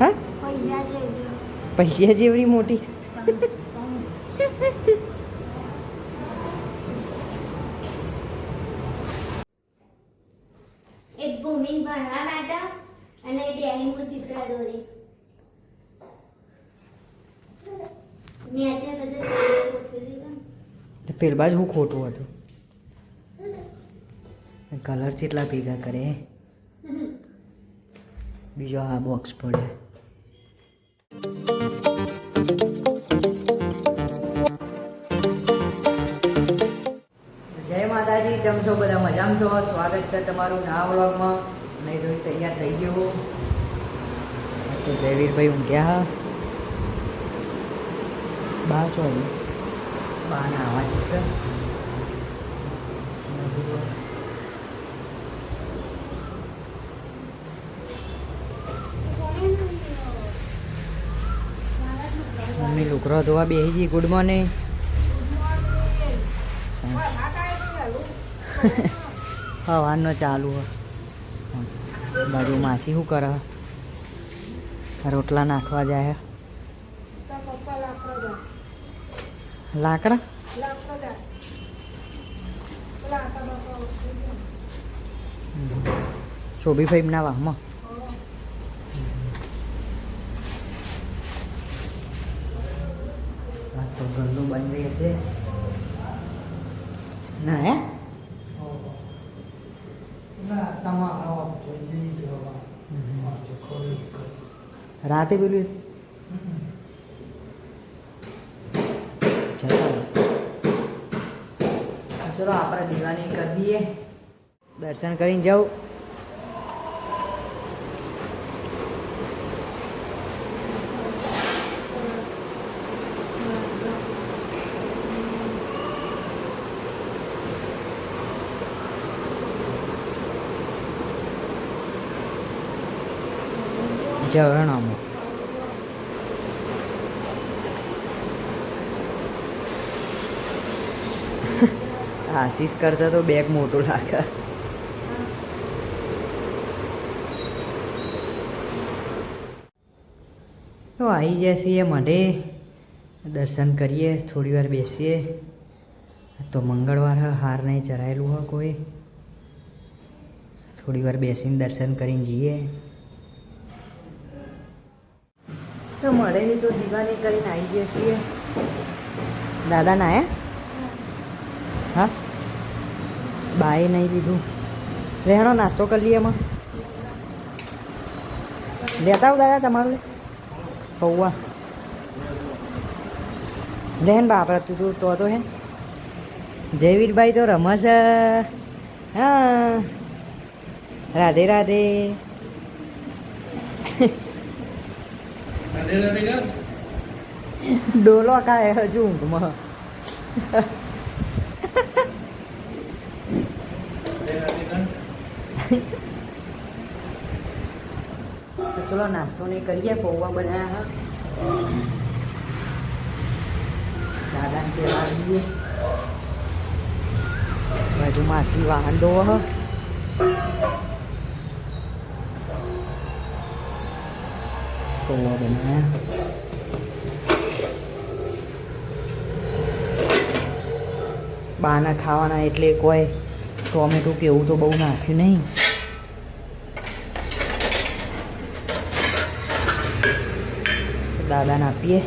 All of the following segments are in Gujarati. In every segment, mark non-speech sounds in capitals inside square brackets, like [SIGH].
હા? પૈસા જેવડી મોટી. એક ભૂમિ ભણવા માટે અને બેની હું ચિત્ર દોરી. હું ખોટું હતું? કલર જેટલા ભેગા કરે? બીજો આ બોક્સ પડે. જય માતાજી, કેમ છો બધા? મજામાં છો? સ્વાગત છે તમારું નવા વ્લોગમાં. નહીં તો તૈયાર થઈ ગયો તો જયવીરભાઈ ઊંઘ્યા બા છો? બા ના આવા છે. સર લુકરો ધોવા બેસી ગઈ ગુડ મોર્નિંગ હવાનો ચાલુ હ બાજુ માસી શું કરે? રોટલા નાખવા જાય. લાકડા? ચોબીભાઈ ના વાહમાં. તો ગંદુ બની રહેશે ના હે? રાતે પેલું ચાલો ચલો આપણે દીવાની કરી દઈએ. દર્શન કરીને જાઉં ઝરણામાં આશીષ કરતા તો બેગ મોટું લાગે. તો આવી જશે મને દર્શન કરીએ, થોડી વાર બેસીએ. તો મંગળવાર હાર નહીં ચરાયેલું હોય કોઈ. થોડી વાર બેસીને દર્શન કરીને જઈએ. તો મળે તો દીવાની કરીને આવી જઈએ દાદા ના હા? બાએ નહીં લીધું. રહેણો નાસ્તો કરી લઈએ એમાં. લેતા આવું દાદા તમારું. લે પૌવા. લેન બા, આપણે તું તું તો તો હે જયવીરભાઈ તો રમસ હા. રાધે રાધે. ડોલો કાય હજુ ઊંઘમાં તો ચલો નાસ્તો નહીં કરીએ, પૌવા બનાવ્યા હા. દાદાને કહેવા આવીએ. બાજુ માસી વાહન દો હ. પૌવા ખાવાના એટલે કોઈ ટોમેટો કે એવું તો બહુ નાખ્યું નહીં. દાદાને આપીએ.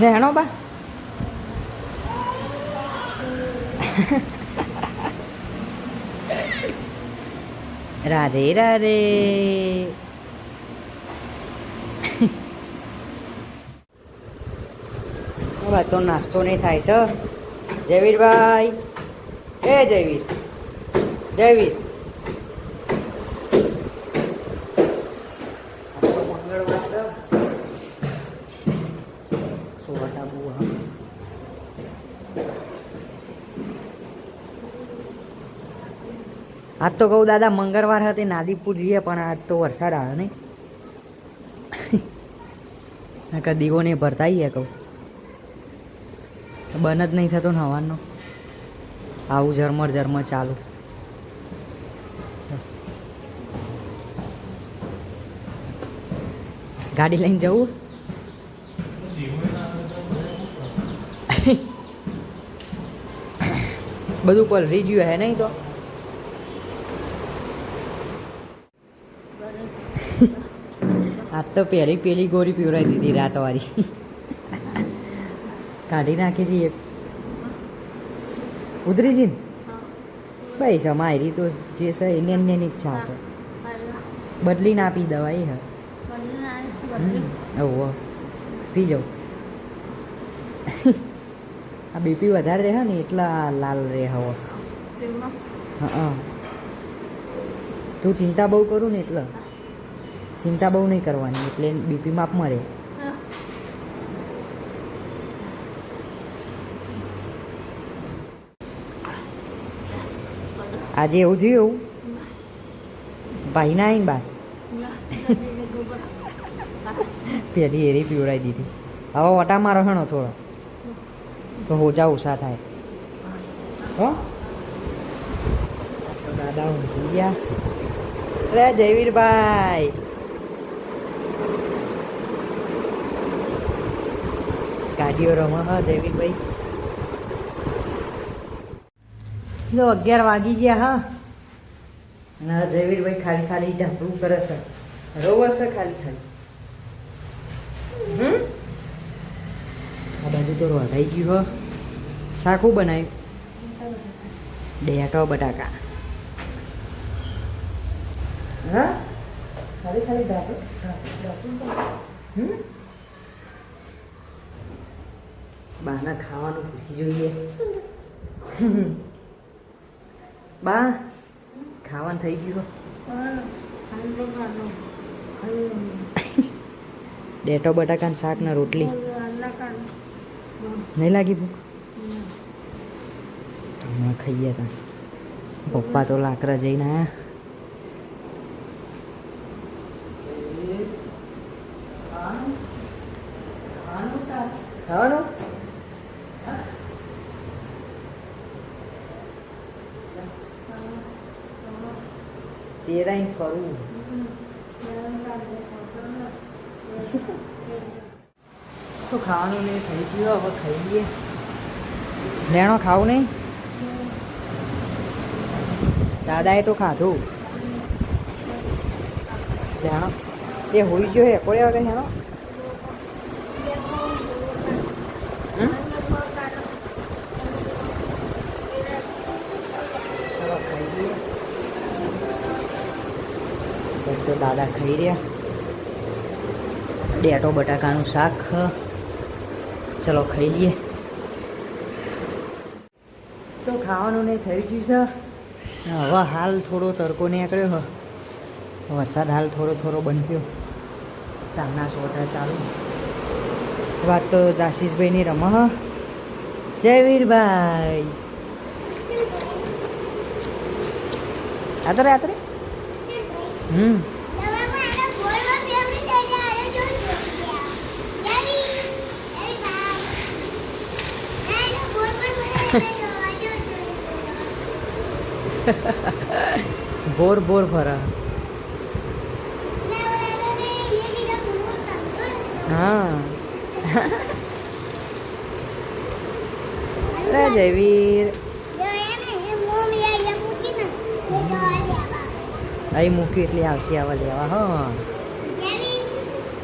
રહેણો બા. રાધે રાધે હવે તો નાસ્તો નહીં થાય છે જયવીરભાઈ એ જયવીર. જયવીર. સોટા બહુ હા આજ તો કહું દાદા, મંગળવાર હતી નાદીપુર જઈએ પણ આજ તો વરસાદ આવ્યો નહીં. નકર દીવો નહીં ભરતા કહું. બન જ નહીં થતો ને હવાનો આવું ઝરમર ઝરમર ચાલુ. ગાડી લઈને જવું? બધું પર ગયું હે નહીં તો? [LAUGHS] આજ તો પહેલી પેલી ગોળી પીવડાવી દીધી રાતવાળી. [LAUGHS] કાઢી નાખી હતી એક. ઉતરી જી ને? ભાઈ સમાયરી તો જે છે એને એને ઈચ્છા હતો. બદલી ના આપી દવાઈ હે. ઓહો પી જાઉં. [LAUGHS] આ બીપી વધારે રહે ને એટલા લાલ રહે હવે. હા. તું ચિંતા બહુ કરું ને એટલે. ચિંતા બહુ નહીં કરવાની એટલે બીપી માપ મળે. આજે એવું થયું? એવું ભાઈ ના આવીને બાર? પેલી એરી પીવડાવી દીધી. હવે વટા મારો હેણો થોડો. તો હોજા ઓછા થાય. હો? દાદા ઊંઘી ગયા. અરે જયવીરભાઈ. ગાડીઓ રમવા હા જયવીરભાઈ તો અગિયાર વાગી ગયા, હા. અને આ જયવીરભાઈ ખાલી ખાલી ઢાંકણું કરે છે. રોવે છે ખાલી ખાલી. હમ? આ બાજુ તો રોધાઈ ગયું, હો. શાકું બનાવ્યું. ડેટો બટાકા. હા? ખાલી ખાલી ઢાંકણું. હમ? બાના ખાવાનું પૂછી જોઈએ. બા, ખાવાનું થઈ ગયું ડેટો બટાકાનું શાક ને રોટલી. નહીં લાગી ભૂખ? હમણાં ખાઈએ તા. પપ્પા તો લાકડા જઈને આયા. તો ખાવાનું નહીં થઈ ગયું, હવે ખાઈ લઈએ. લેણો ખાવું નહીં? દાદાએ તો ખાધું. લેણો. એ હોઈ ગયો હે કોળે વગર હેણો તો દાદા ખાઈ રહ્યા. ડેટો બટાકાનું શાક. ચલો ખાઈ લઈએ. તો ખાવાનું નહીં થઈ ગયું છે. હવે હાલ થોડો તડકો નીકળ્યો હ વરસાદ હાલ થોડો થોડો બનક્યો ચાના સોટા ચાલુ. વાત તો જાસીસભાઈની રમ જય વીરભાઈ. રાત્રે રાત્રે હમ. [LAUGHS] બોર બોર ભરા. હા. [LAUGHS] અરે જયવીર. અહીં મૂક્યું એટલે આવશે આવા લેવા હા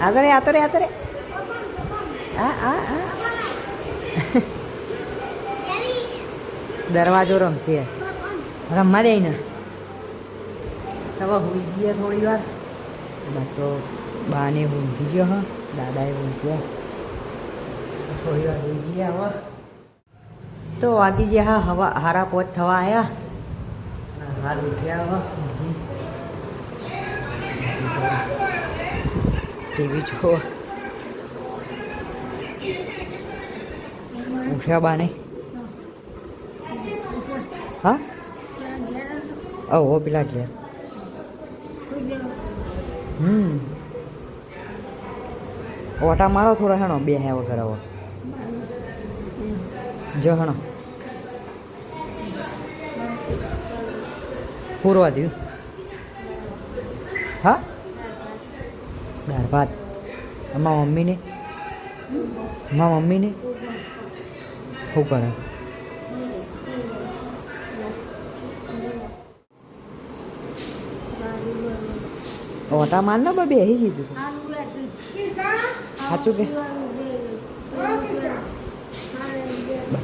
આતરે આતરે આતરે આ આ આ દરવાજો રમશે. રમવા દે ને હવે હોઈ જઈએ થોડી વાર. તો બાને ઊંઘી ગયો હા. દાદાએ ઊંઘ્યા થોડી વાર હોઈ જઈએ હવે. તો વાગી ગયા હા. હવા હારા પોત થવા આવ્યા હાર ઉઠ્યા હવે. ટીવી જો ઉઠ્યા બાને? હા? ઓ પેલા ગયા હમ ઓટા મારો થોડો હેણો, બે હે વગર હવે જો હણો. પૂરવા દઉં હા? દાળ ભાત. અમારા મમ્મીને? અમારા મમ્મીને? શું કરે? ઓટા માર ને બે બેસી જીધું સાચું કે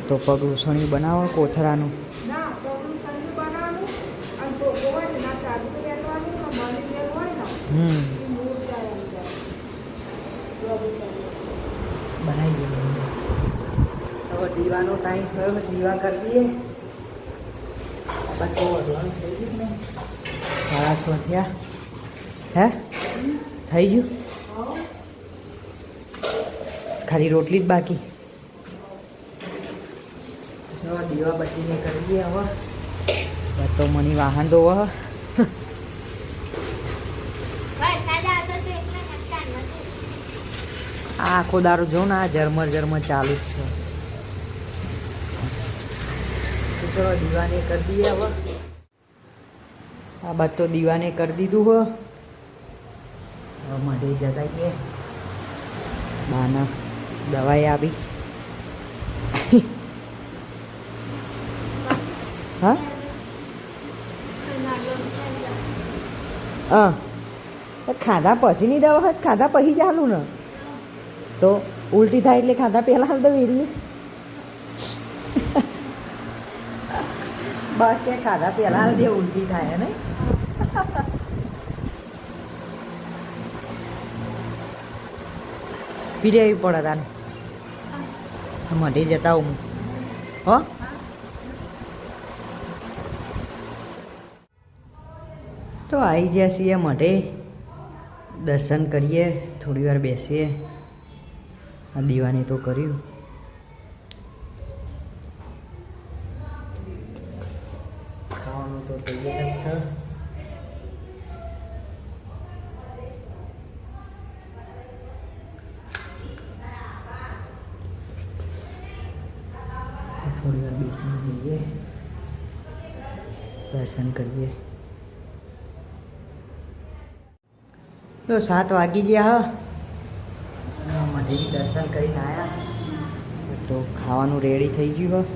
તો પગ ઉસણિયું બનાવો કોથરાનું હમ. બનાવી દઈએ હવે દીવાનો ટાઈમ થયો દીવા કરી દઈએ સાડા છ થયા હે? થઈ ગયું? ખાલી રોટલી જ બાકી. દીવા બચીને કરી દઈએ હવે. તો મની વાહન નથી આ આખો દારૂ જો ને, આ ઝરમર ઝરમર ચાલુ જ છે. ચલો, દીવાને કરી દઈએ હવે. આ બધો દીવાને કરી દીધું હો હવે. મઢે જતા રહીએ બાના, દવાઈ આપી. હા? હા. ખાધા પછીની દવા હોય, ખાધા પછી ચાલુ ને? તો ઉલટી થાય એટલે ખાધા પહેલાં હાલ તો વેરીએ બસ કે ખાધા પહેલાં હાલ દે ઉલટી થાય ને પીરે આવી પડે તાને. મઢે જતા હું. હો? તો આવી ગયા છીએ મઢે. દર્શન કરીએ થોડી વાર બેસીએ દીવાની તો કર્યું. થોડી વાર બેસીને જઈએ. દર્શન કરીએ. તો સાત વાગી ગયા હા. મંદિર દર્શન કરીને આવ્યા તો ખાવાનું રેડી થઈ ગયું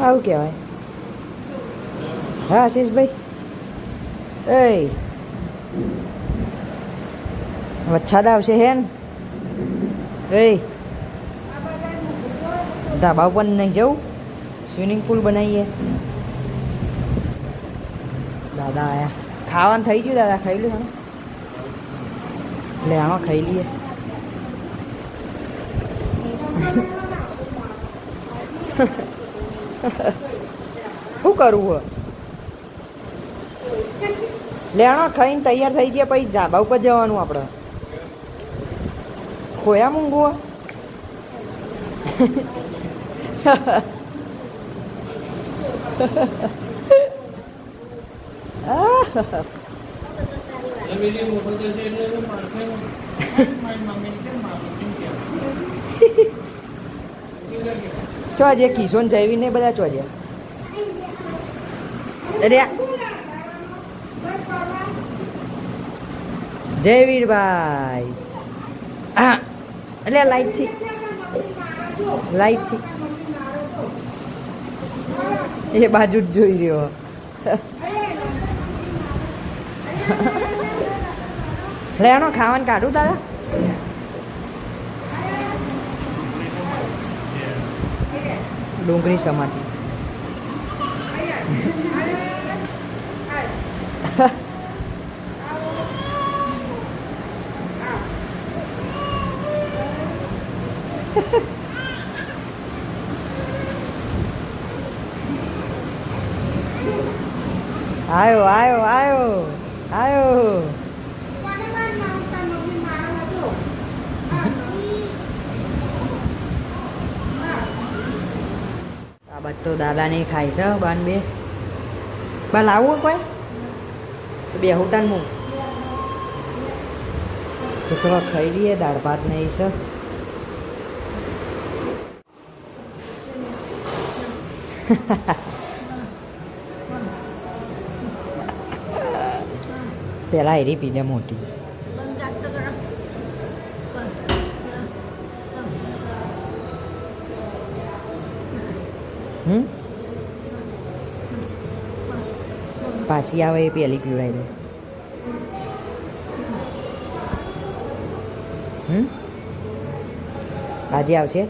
આવું કહેવાય. હા, આશીષભાઈ. એ વચ્છાદ આવશે હે ને? એ. ધાબા ઉપર નહીં જવું. સ્વિમિંગ પુલ બનાવીએ. દાદા આયા. ખાવાનું થઈ ગયું દાદા, ખાઈ લ્યું એટલે આમાં ખાઈ લઈએ. શું કરવું લેણો ખાઈને તૈયાર થઈ ગયા પછી ધાબા ઉપર જવાનું આપણે ખોયા મૂંગું આહ વીડિયો મોટો થશે એટલે તો માણસે મારી મમ્મીને કેમ મારું કેમ કહેવાય ચો ચોજે કિશોન જૈવી ને બધા ચોજે. જયવીરભાઈ. હા એટલે લાઈટથી લાઈટથી એ બાજુ જ જોઈ રહ્યો. લેણો ખાવાનું કાઢું દાદા? ડુંગળી સમાટી. આયો આયો આયો આયો. આ બધો દાદાને ખાય છે, બાન બે. બા લાવવું કોઈ? બે હું તો ચલો ખાઈ લઈએ, દાળ ભાત નહીં છે. [LAUGHS] પેલા એરી પીને મોટી. હમ? પાછી આવે એ પેલી પીવડાવી દે. હમ? આજે આવશે?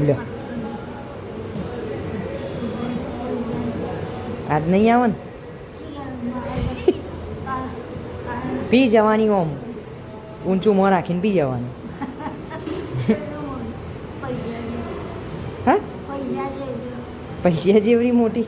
લો. આજ નહીં આવે ને? પી જવાની ઓમ. ઊંચું મોં રાખીને પી જવાનું. હા? પૈસા જેવડી મોટી.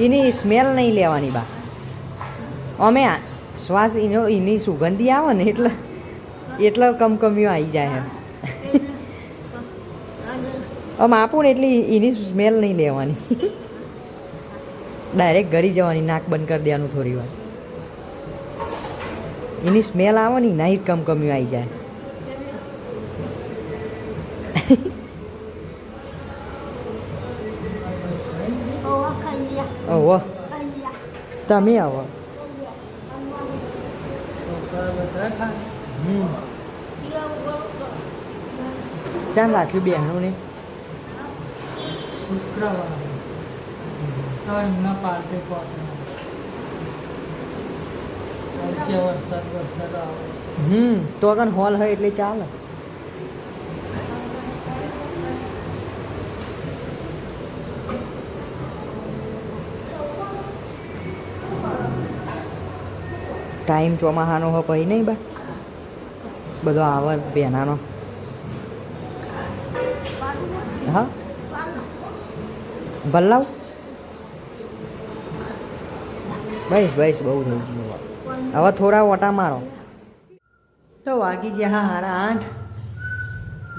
એની સ્મેલ નહીં લેવાની બા. અમે શ્વાસ એનો એની સુગંધી આવે ને એટલે એટલો કમકમીઓ આવી જાય એમ. આમ આપું ને એટલે એની સ્મેલ નહીં લેવાની. ડાયરેક્ટ ઘરી જવાની નાક બંધ કરી દેવાનું થોડી વાર. એની સ્મેલ આવે ને એના જ કમકમીઓ આવી જાય. ઓહો તમે આવો છોકરા બધા ખાય હમ ચાલ રાખ્યું બહેનોને શુક્રવાર તો એમના પાર્ટી પોતે વચ્ચે વરસાદ વરસાદ આવે હમ તો આગળ હોલ હોય એટલે ચાલે ટાઈમ ચોમાસાનો હો પછી નહીં બા. બધો આવે પહેનાનો હા? ભલ્લાવ? બસ બસ, બહુ થઈ ગયું હવે. થોડા ઓટા મારો. તો વાગી ગયા હા હારા આઠ.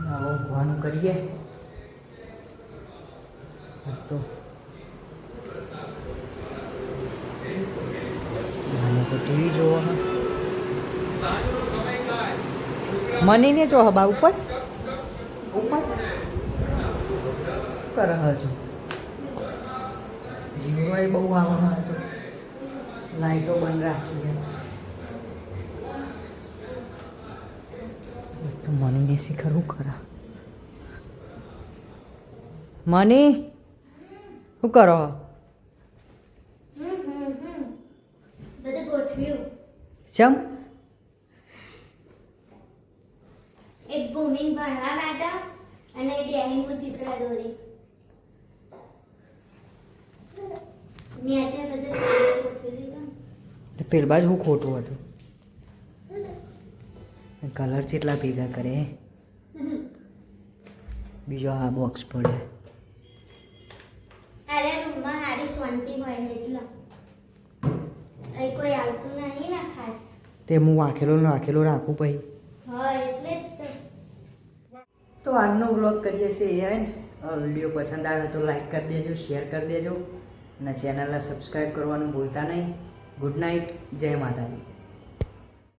હવે કરીએ. તો તો ટીવી જોવો મનીને જો હબા, ઉપર? ઉપર? કર હજુ. જીવડો બહુ આવવાનો હતો લાઈટો બંધ રાખી તો મનીને શિખર શું કરા? મની શું કરો? બધું ગોઠવ્યું. ચમ? એક ભૂમિ ભણવા માટે અને બેહીન હું ચિત્ર દોરી. મેં બધું ગોઠવી દીધું પેલ જ હું ખોટું હતું? કલર જેટલા ભેગા કરે? [LAUGHS] બીજો આ બોક્સ પડે અરે રૂમમાં હારી શાંતિ હોય ને એટલે અહીં કોઈ આવતું નહીં ને ખાસ તે હું વાંખેલો ને વાંખેલો રાખું પછી તો. તો આજનો વ્લોગ કરીએ છીએ એ ને વીડિયો પસંદ આવે તો લાઈક કરી દેજો શેર કરી દેજો. અને ચેનલને સબસ્ક્રાઈબ કરવાનું ભૂલતા નહીં. ગુડ નાઇટ જય માતાજી.